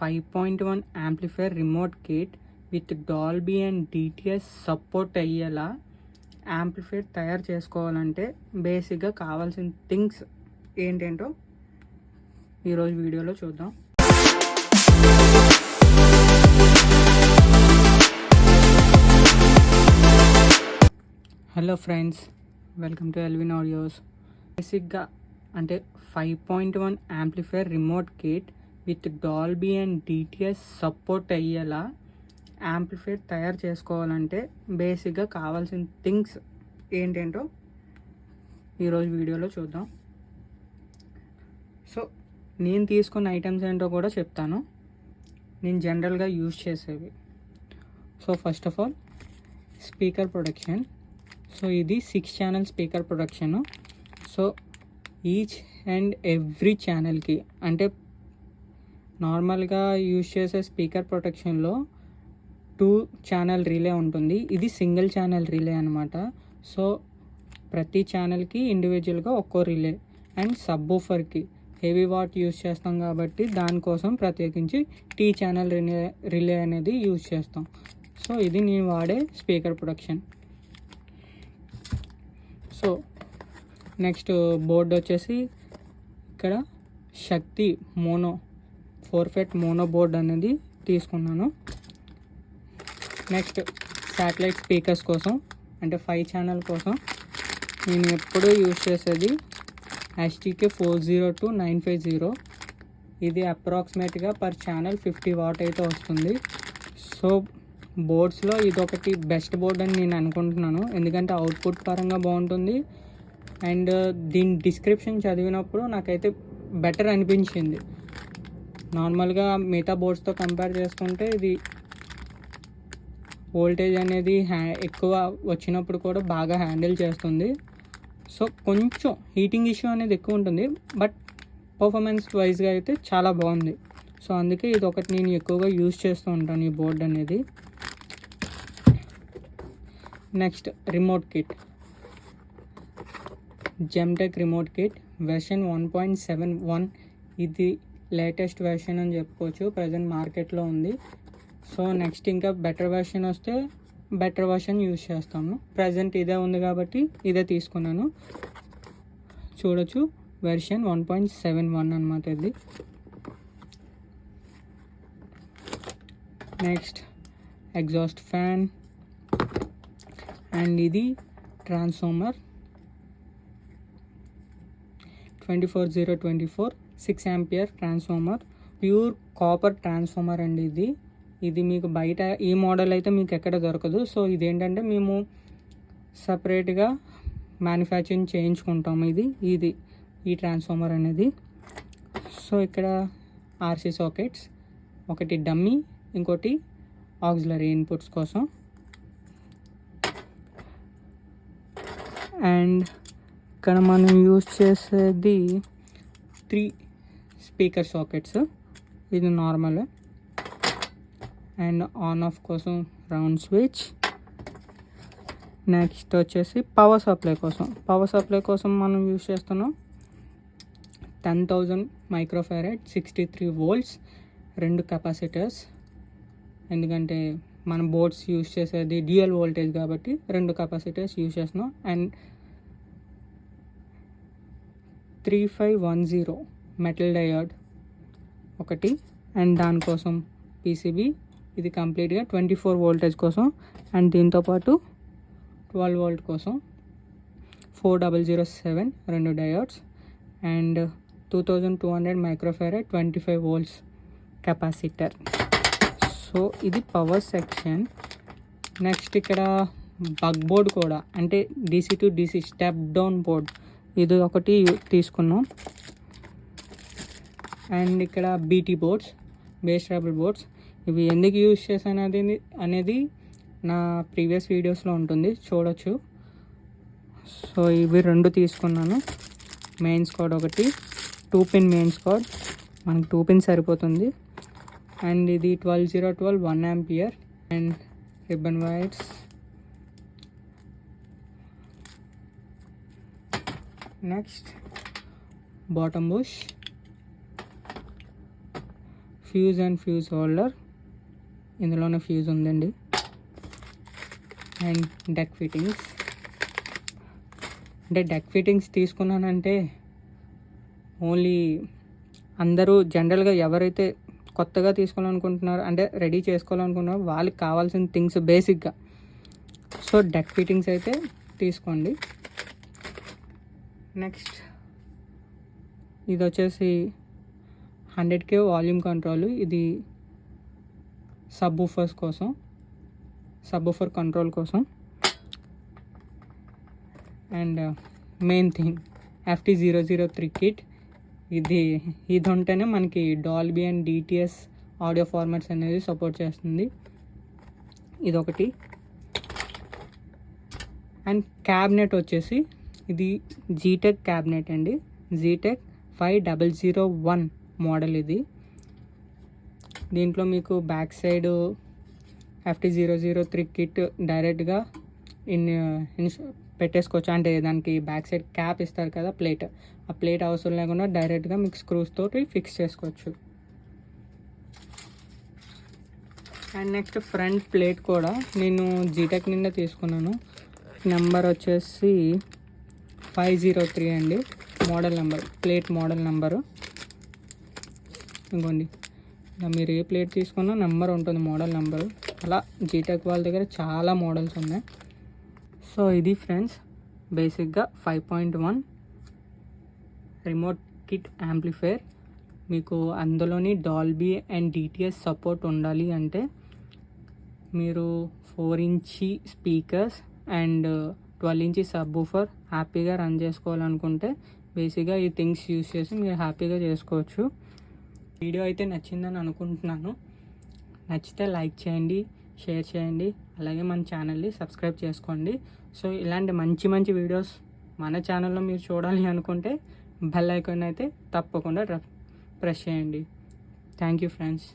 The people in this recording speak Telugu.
Five point one amplifier remote kit with Dolby and DTS support అయ్యేలా యాంప్లిఫైర్ తయారు చేసుకోవాలంటే బేసిక్గా కావాల్సిన థింగ్స్ ఏంటేంటో ఈరోజు వీడియోలో చూద్దాం. Hello friends welcome to Elvin audios. బేసిక్గా అంటే five point one amplifier remote kit with Dolby and DTS support అయ్యేలా యాంప్లిఫైర్ తయారు చేసుకోవాలంటే బేసిక్గా కావాల్సిన థింగ్స్ ఏంటేంటో ఈరోజు వీడియోలో చూద్దాం. సో నేను తీసుకున్న ఐటమ్స్ ఏంటో కూడా చెప్తాను. నేను జనరల్గా యూజ్ చేసేవి. So first of all speaker production. So ఇది six channel speaker production. So each and every ఛానల్కి అంటే నార్మల్గా యూజ్ చేసే స్పీకర్ ప్రొటెక్షన్లో టూ ఛానల్ రిలే ఉంటుంది. ఇది సింగిల్ ఛానల్ రిలే అనమాట సో ప్రతి ఛానల్కి ఇండివిజువల్గా ఒక్కో రిలే అండ్ సబ్ ఊఫర్కి హెవీ వాట్ యూజ్ చేస్తాం కాబట్టి దానికోసం ప్రత్యేకించి టీ ఛానల్ రిలే రిలే అనేది యూజ్ చేస్తాం. సో ఇది నేను వాడే speaker production so next board వచ్చేసి ఇక్కడ Shakti mono four FET mono board అనేది తీసుకున్నాను. నెక్స్ట్ శాటిలైట్ స్పీకర్స్ కోసం అంటే ఫైవ్ ఛానల్ కోసం నేను ఎప్పుడూ యూజ్ చేసేది STK four zero two nine five zero. ఇది అప్రాక్సిమేట్గా పర్ ఛానల్ ఫిఫ్టీ వాట్ అయితే వస్తుంది. సో బోర్డ్స్లో ఇదొకటి బెస్ట్ బోర్డ్ అని నేను అనుకుంటున్నాను. ఎందుకంటే అవుట్పుట్ పరంగా బాగుంటుంది. అండ్ దీని డిస్క్రిప్షన్ చదివినప్పుడు నాకైతే బెటర్ అనిపించింది. నార్మల్గా మిగతా బోర్డ్స్తో కంపేర్ చేసుకుంటే ఇది వోల్టేజ్ అనేది హ్యా ఎక్కువ వచ్చినప్పుడు కూడా బాగా హ్యాండిల్ చేస్తుంది. సో కొంచెం హీటింగ్ ఇష్యూ అనేది ఎక్కువ ఉంటుంది. బట్ పర్ఫార్మెన్స్ వైజ్గా అయితే చాలా బాగుంది. సో అందుకే ఇది ఒకటి నేను ఎక్కువగా యూజ్ చేస్తూ ఉంటాను ఈ బోర్డ్ అనేది. Next remote kit Gemtech remote kit version one point seven one ఇది లేటెస్ట్ వెర్షన్ అని చెప్పుకోవచ్చు. ప్రజెంట్ మార్కెట్లో ఉంది. సో నెక్స్ట్ ఇంకా బెటర్ వెర్షన్ వస్తే బెటర్ వెర్షన్ యూజ్ చేస్తాము. ప్రజెంట్ ఇదే ఉంది కాబట్టి ఇదే తీసుకున్నాను. చూడొచ్చు. Version one point seven one అనమాట ఇది. నెక్స్ట్ ఎగ్జాస్ట్ ఫ్యాన్ అండ్ ఇది transformer twenty four zero twenty four six ampere transformer. Pure copper transformer అండి ఇది. ఇది మీకు బయట ఈ మోడల్ అయితే మీకు ఎక్కడ దొరకదు. సో ఇదేంటంటే మేము సపరేట్గా మ్యానుఫ్యాక్చరింగ్ చేయించుకుంటాము ఇది. ఇది ఈ ట్రాన్స్ఫార్మర్ అనేది. సో ఇక్కడ ఆర్సీ సాకెట్స్ ఒకటి డమ్మీ ఇంకోటి ఆక్సిలరీ ఇన్పుట్స్ కోసం. అండ్ ఇక్కడ మనం యూజ్ చేసేది త్రీ స్పీకర్ సాకెట్స్. ఇది నార్మల్ అండ్ ఆన్ ఆఫ్ కోసం రౌండ్ స్విచ్. నెక్స్ట్ వచ్చేసి పవర్ సప్లై కోసం. పవర్ సప్లై కోసం మనం యూజ్ చేస్తున్నాం ten thousand microfarad sixty three volts రెండు కెపాసిటర్స్ ఎందుకంటే మన బోర్డ్స్ యూజ్ చేసేది డ్యూయల్ వోల్టేజ్ కాబట్టి రెండు కెపాసిటర్స్ యూజ్ చేస్తున్నాం. And three five one zero metal diode ఒకటి. అండ్ దానికోసం పీసీబీ. ఇది కంప్లీట్గా ట్వంటీ ఫోర్ వోల్టేజ్ కోసం. అండ్ దీంతోపాటు ట్వెల్వ్ వోల్ట్ కోసం ఫోర్ డబల్ జీరో సెవెన్ రెండు diodes. And two thousand two hundred microfarad twenty five volts capacitor. So ఇది పవర్ సెక్షన్. నెక్స్ట్ ఇక్కడ బగ్ బోర్డ్ కూడా. అంటే DC to DC step down board ఇది ఒకటి తీసుకున్నాం. అండ్ ఇక్కడ BT boards bass treble boards. ఇవి ఎందుకు యూజ్ చేశాను అది అనేది నా ప్రీవియస్ వీడియోస్లో ఉంటుంది. చూడొచ్చు. సో ఇవి రెండు తీసుకున్నాను. మెయిన్ స్కాడ్ ఒకటి టూ పిన్ మెయిన్ స్కాడ్ మనకు టూ పిన్ సరిపోతుంది. అండ్ ఇది twelve zero twelve one ampere. And ribbon wires. Next bottom bush. Fuse and fuse holder. ఇందులోనే ఫ్యూజ్ ఉందండి. And deck fittings. అంటే డెక్ ఫిట్టింగ్స్ తీసుకున్నానంటే ఓన్లీ అందరూ జనరల్గా ఎవరైతే కొత్తగా తీసుకోవాలనుకుంటున్నారో అంటే రెడీ చేసుకోవాలనుకుంటున్నారో వాళ్ళకి కావాల్సిన థింగ్స్ బేసిక్గా. సో డెక్ ఫిట్టింగ్స్ అయితే తీసుకోండి. నెక్స్ట్ ఇది వచ్చేసి హండ్రెడ్ కే వాల్యూమ్ కంట్రోల్. ఇది సబ్ ఊఫర్స్ కోసం సబ్ ఊఫర్ కంట్రోల్ కోసం. And uh, main thing FT zero zero three kit. ఇది ఇది ఉంటేనే మనకి Dolby and DTS audio formats అనేది సపోర్ట్ చేస్తుంది. ఇదొకటి. అండ్ క్యాబినెట్ వచ్చేసి ఇది జీటెక్ క్యాబినెట్ అండి. G Tech five double zero one. Model ఇది. దీంట్లో మీకు back side FT zero zero three kit డైరెక్ట్గా ఇన్ ఇన్ పెట్టేసుకోవచ్చు. అంటే దానికి బ్యాక్ సైడ్ క్యాప్ ఇస్తారు కదా ప్లేట్. ఆ ప్లేట్ అవసరం లేకుండా డైరెక్ట్గా మీకు స్క్రూస్ తోటి ఫిక్స్ చేసుకోవచ్చు. అండ్ నెక్స్ట్ ఫ్రంట్ ప్లేట్ కూడా నేను జీటెక్ నిండా తీసుకున్నాను. నెంబర్ వచ్చేసి ఫైవ్ జీరో త్రీ అండి. Model number plate model number. ఇంకోండి ఇలా మీరు ఏ ప్లేట్ తీసుకున్నా నెంబర్ ఉంటుంది మోడల్ నెంబరు. అలా జీటెక్ వాళ్ళ దగ్గర చాలా మోడల్స్ ఉన్నాయి. సో ఇది ఫ్రెండ్స్ బేసిక్గా five point one remote kit amplifier మీకు అందులోని డాల్బీ అండ్ డిటిఎస్ సపోర్ట్ ఉండాలి అంటే మీరు four inch speakers and twelve inch sub woofer హ్యాపీగా రన్ చేసుకోవాలనుకుంటే బేసిక్గా ఈ థింగ్స్ యూస్ చేసి మీరు హ్యాపీగా చేసుకోవచ్చు. వీడియో అయితే నచ్చిందని అనుకుంటున్నాను. నచ్చితే లైక్ చేయండి షేర్ చేయండి అలాగే మన ఛానల్ని సబ్స్క్రైబ్ చేసుకోండి. సో ఇలాంటి మంచి మంచి వీడియోస్ మన ఛానల్లో మీరు చూడాలి అనుకుంటే బెల్ ఐకాన్ అయితే తప్పకుండా ప్రెస్ చేయండి. Thank you friends.